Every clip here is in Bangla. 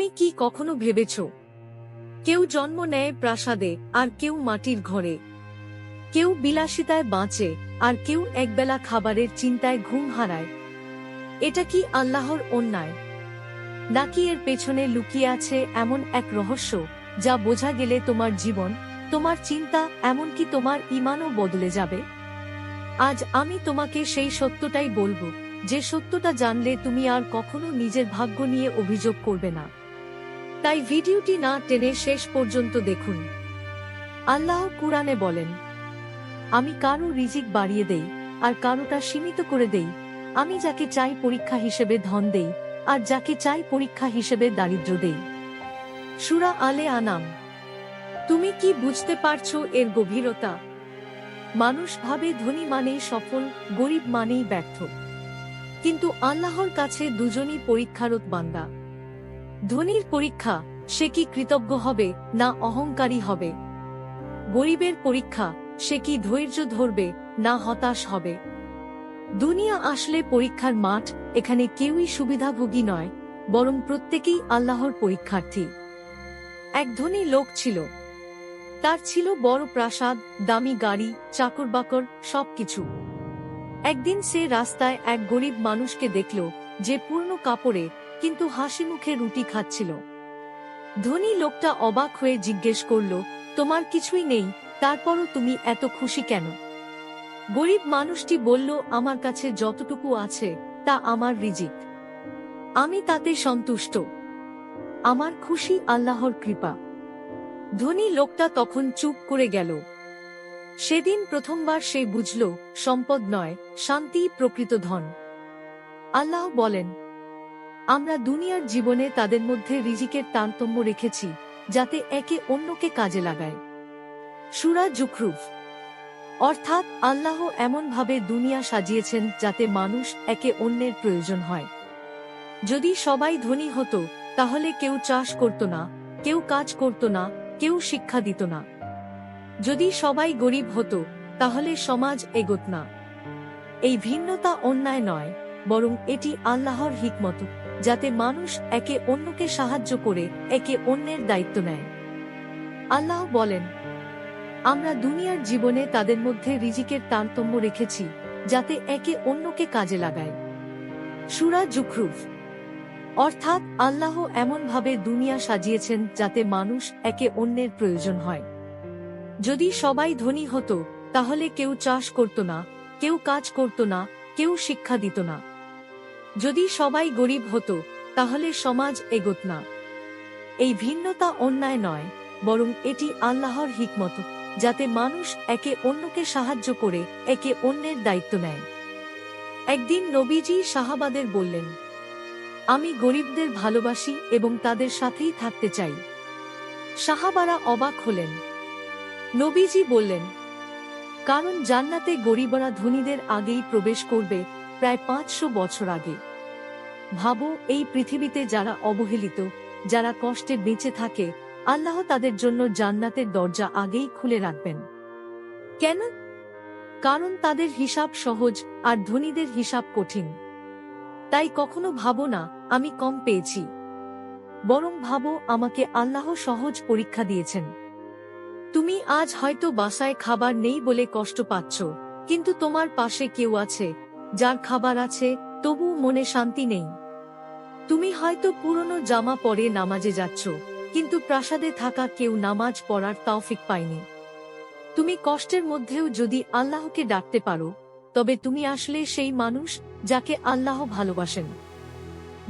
তুমি কি কখনো ভেবেছ? কেউ জন্ম নেয় প্রাসাদে, আর কেউ মাটির ঘরে। কেউ বিলাসিতায় বাঁচে, আর কেউ একবেলা খাবারের চিন্তায় ঘুম হারায়। এটা কি আল্লাহর অন্যায়? নাকি এর পেছনে লুকিয়ে আছে এমন এক রহস্য, যা বোঝা গেলে তোমার জীবন, তোমার চিন্তা, এমনকি তোমার ইমানও বদলে যাবে? আজ আমি তোমাকে সেই সত্যটাই বলব, যে সত্যটা জানলে তুমি আর কখনো নিজের ভাগ্য নিয়ে অভিযোগ করবে না। তাই ভিডিওটি না টেনে শেষ পর্যন্ত দেখুন। আল্লাহ কুরআনে বলেন, আমি কারও রিজিক বাড়িয়ে দেই আর কারোটা সীমিত করে দেই। আমি যাকে চাই পরীক্ষা হিসেবে ধন দেই আর যাকে চাই পরীক্ষা হিসেবে দারিদ্র দেই। সুরা আলে আনাম। তুমি কি বুঝতে পারছ এর গভীরতা? মানুষ ভাবে ধনী মানেই সফল, গরিব মানেই ব্যর্থ। কিন্তু আল্লাহর কাছে দুজনই পরীক্ষারত বান্দা। ধনীর পরীক্ষা, সে কি কৃতজ্ঞ হবে, না অহংকারী হবে? গরিবের পরীক্ষা, সে কি ধৈর্য ধরবে, না হতাশ হবে? দুনিয়া আসলে পরীক্ষার মাঠ, এখানে কেউই সুবিধাভোগী নয়, বরং প্রত্যেকেই আল্লাহর পরীক্ষার্থী। এক ধনী লোক ছিল। তার ছিল বড় প্রাসাদ, দামি গাড়ি চাকর বাকর সবকিছু। একদিন সে রাস্তায় এক গরিব মানুষকে দেখল, যে পূর্ণ কাপড়ে কিন্তু হাসি মুখে রুটি খাচ্ছিল। ধনী লোকটা অবাক হয়ে জিজ্ঞেস করল, তোমার কিছুই নেই, তারপরও তুমি এত খুশি কেন? গরিব মানুষটি বলল, আমার কাছে যতটুকু আছে, তা আমার রিজিক। আমি তাতে সন্তুষ্ট। আমার খুশি আল্লাহর কৃপা। ধনী লোকটা তখন চুপ করে গেল। সেদিন প্রথমবার সে বুঝল, সম্পদ নয়, শান্তি প্রকৃত ধন। আল্লাহ বলেন আমরা দুনিয়ার জীবনে তাদের মধ্যে রিজিকের তারতম্য রেখেছি, যাতে একে অন্যকে কাজে লাগায়। সুরা জুখরুফ। অর্থাৎ আল্লাহ এমনভাবে দুনিয়া সাজিয়েছেন যাতে মানুষ একে অন্যের প্রয়োজন হয়। যদি সবাই ধনী হতো, তাহলে কেউ চাষ করত না, কেউ কাজ করত না, কেউ শিক্ষা দিত না। যদি সবাই গরিব হতো, তাহলে সমাজ এগোত না। এই ভিন্নতা অন্যায় নয়, বরং এটি আল্লাহর হিকমত। যাতে মানুষ একে অন্যকে সাহায্য করে, একে অন্যের দায়িত্ব নেয়। আল্লাহ বলেন, আমরা দুনিয়ার জীবনে তাদের মধ্যে রিজিকের তারতম্য রেখেছি, যাতে একে অন্যকে কাজে লাগায়। সুরা জুখরুফ। অর্থাৎ আল্লাহ এমনভাবে দুনিয়া সাজিয়েছেন যাতে মানুষ একে অন্যের প্রয়োজন হয়। যদি সবাই ধনী হতো, তাহলে কেউ চাষ করত না, কেউ কাজ করত না, কেউ শিক্ষা দিত না। যদি সবাই গরিব হতো, তাহলে সমাজ এগোত না। এই ভিন্নতা অন্যায় নয়, বরং এটি আল্লাহর হিকমত, যাতে মানুষ একে অন্যকে সাহায্য করে, একে অন্যের দায়িত্ব নেয়। একদিন নবীজি শাহাবাদের বললেন, আমি গরিবদের ভালোবাসি এবং তাদের সাথেই থাকতে চাই। সাহাবারা অবাক হলেন। নবীজি বললেন, কারণ জান্নাতে গরিবরা ধনীদের আগেই প্রবেশ করবে প্রায় পাঁচশো বছর আগে। ভাবো, এই পৃথিবীতে যারা অবহেলিত, যারা কষ্টে বেঁচে থাকে, আল্লাহ তাদের জন্য জান্নাতের দরজা আগেই খুলে রাখবেন। কেন? কারণ তাদের হিসাব সহজ আর ধনীদের হিসাব কঠিন। তাই কখনো ভাবো না, আমি কম পেয়েছি। বরং ভাবো, আমাকে আল্লাহ সহজ পরীক্ষা দিয়েছেন। তুমি আজ হয়তো বাসায় খাবার নেই বলে কষ্ট পাচ্ছ, কিন্তু তোমার পাশে কেউ আছে যার খাবার আছে, তবু মনে শান্তি নেই। তুমি হয়তো পুরনো জামা পরে নামাজে যাচ্ছ, কিন্তু প্রাসাদে থাকা কেউ নামাজ পড়ার তৌফিক পায়নি। তুমি কষ্টের মধ্যেও যদি আল্লাহকে ডাকতে পারো, তবে তুমি আসলে সেই মানুষ যাকে আল্লাহ ভালোবাসেন।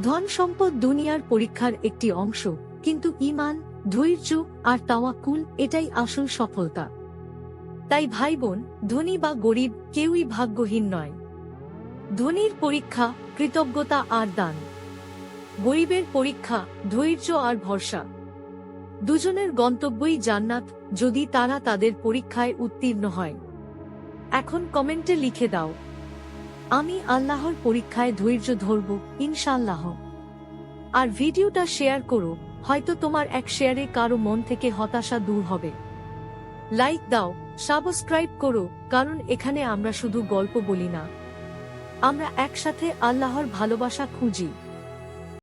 ধন সম্পদ দুনিয়ার পরীক্ষার একটি অংশ, কিন্তু ইমান ধৈর্য আর তাওয়াক্কুল এটাই আসল সফলতা। তাই ভাই বোন, ধনী বা গরিব কেউই ভাগ্যহীন নয়। ধনীর পরীক্ষা, কৃতজ্ঞতা আর দান। গরিবের পরীক্ষা, ধৈর্য আর ভরসা। দুজনের গন্তব্যই জান্নাত, যদি তারা তাদের পরীক্ষায় উত্তীর্ণ হয়। এখন কমেন্টে লিখে দাও। আমি আল্লাহর পরীক্ষায় ধৈর্য ধরব ইনশাল্লাহ আর ভিডিওটা শেয়ার করো, হয়তো তোমার এক শেয়ারে কারও মন থেকে হতাশা দূর হবে। লাইক দাও, সাবস্ক্রাইব করো, কারণ এখানে আমরা শুধু গল্প বলি না। আমরা একসাথে আল্লাহর ভালোবাসা খুঁজি।